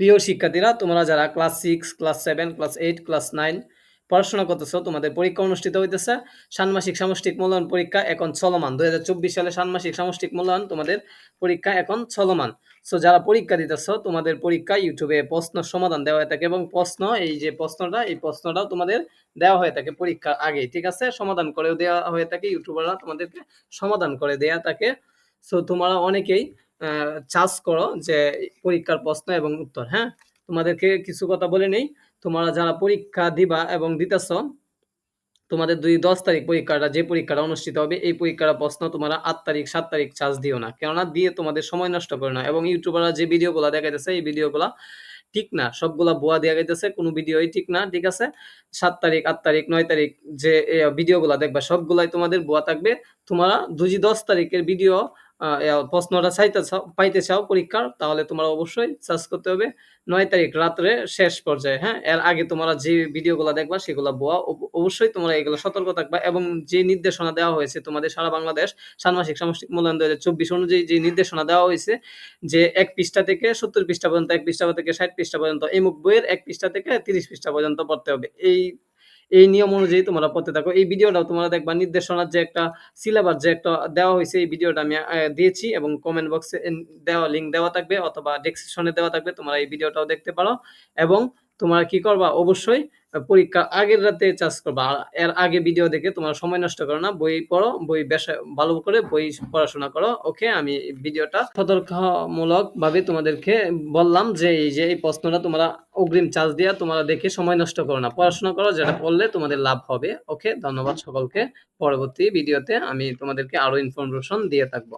প্রিয় শিক্ষার্থীরা, তোমরা যারা class six class seven class eight class nine পড়াশোনা করতেছো, তোমাদের পরীক্ষা অনুষ্ঠিত হইতেছে। ষান্মাসিক সামষ্টিক মূল্যায়ন পরীক্ষা এখন চলমান। দুই হাজার চব্বিশ সালে ষান্মাসিক সামষ্টিক মূল্যায়ন তোমাদের পরীক্ষা এখন চলমান। সো যারা পরীক্ষা দিতেছ, তোমাদের পরীক্ষা ইউটিউবে প্রশ্ন সমাধান দেওয়া হয়ে থাকে এবং প্রশ্ন, এই যে প্রশ্নটা, এই প্রশ্নটাও তোমাদের দেওয়া হয়ে থাকে পরীক্ষার আগে। ঠিক আছে? সমাধান করেও দেওয়া হয়ে থাকে, ইউটিউবাররা তোমাদেরকে সমাধান করে দেয়া থাকে। সো তোমরা অনেকেই চার্জ করো যে পরীক্ষার প্রশ্ন এবং উত্তর হ্যাঁ? তোমাদেরকে কিছু কথা বলে নেই। তোমরা যারা পরীক্ষা দিবা এবং দিতেছ, তোমাদের দুই দশ তারিখ পরীক্ষাটা, যে পরীক্ষাটা অনুষ্ঠিত হবে, এই পরীক্ষার প্রশ্ন তোমরা আট তারিখ, সাত তারিখ চার্জ দিও না। কেননা দিয়ে তোমাদের সময় নষ্ট করে না। এবং ইউটিউবাররা যে ভিডিওগুলো দেখাইতেছে, এই ভিডিওগুলো ঠিক না। সবগুলা বোয়া দেওয়া গেছে কোনো ভিডিওই ঠিক না, ঠিক আছে? সাত তারিখ, আট তারিখ, নয় তারিখ যে ভিডিওগুলা দেখবা, সবগুলাই তোমাদের বোয়া থাকবে। তোমরা দুই দশ তারিখের ভিডিও প্রশ্নটা চাইতে পাইতে চাও পরীক্ষার, তাহলে তোমরা অবশ্যই সার্চ করতে হবে। নয় তারিখ রাত্রে শেষ পর্যায়ে হ্যাঁ? এর আগে তোমরা যে ভিডিওগুলো দেখবা, সেগুলো বোয়া অবশ্যই তোমরা এগুলো সতর্ক থাকবা এবং যে নির্দেশনা দেওয়া হয়েছে তোমাদের সারা বাংলাদেশ ষান্মাসিক সামষ্টিক মূল্যায়ন দু চব্বিশ অনুযায়ী যে নির্দেশনা দেওয়া হয়েছে, যে এক পৃষ্ঠা থেকে সত্তর পৃষ্ঠা পর্যন্ত, এক পৃষ্ঠা থেকে ষাট পৃষ্ঠা পর্যন্ত, এই বইয়ের এক পৃষ্ঠা থেকে তিরিশ পৃষ্ঠা পর্যন্ত পড়তে হবে। এই এই নিয়ম অনুযায়ী তোমরা পড়তে থাকো। এই ভিডিওটাও তোমরা দেখবা, নির্দেশনার যে একটা সিলেবাস যে একটা দেওয়া হয়েছে, এই ভিডিওটা আমি দিয়েছি এবং কমেন্ট বক্সে দেওয়া লিঙ্ক দেওয়া থাকবে অথবা ডেসক্রিপশনে দেওয়া থাকবে, তোমরা এই ভিডিওটাও দেখতে পারো। এবং তোমরা কি করবা? অবশ্যই পরীক্ষা আগের রাতে চার্জ করবা। এর আগে ভিডিও দেখে তোমার সময় নষ্ট করো না, বই পড়ো, বই বেশ ভালো করে বই পড়াশোনা করো ওকে আমি ভিডিওটা সতর্কমূলক ভাবে তোমাদেরকে বললাম যে, এই যে এই প্রশ্নটা তোমরা অগ্রিম চার্জ দিয়া তোমরা দেখে সময় নষ্ট করো না। পড়াশোনা করো, যেটা পড়লে তোমাদের লাভ হবে ওকে ধন্যবাদ সকলকে। পরবর্তী ভিডিওতে আমি তোমাদেরকে আরও ইনফরমেশন দিয়ে থাকব।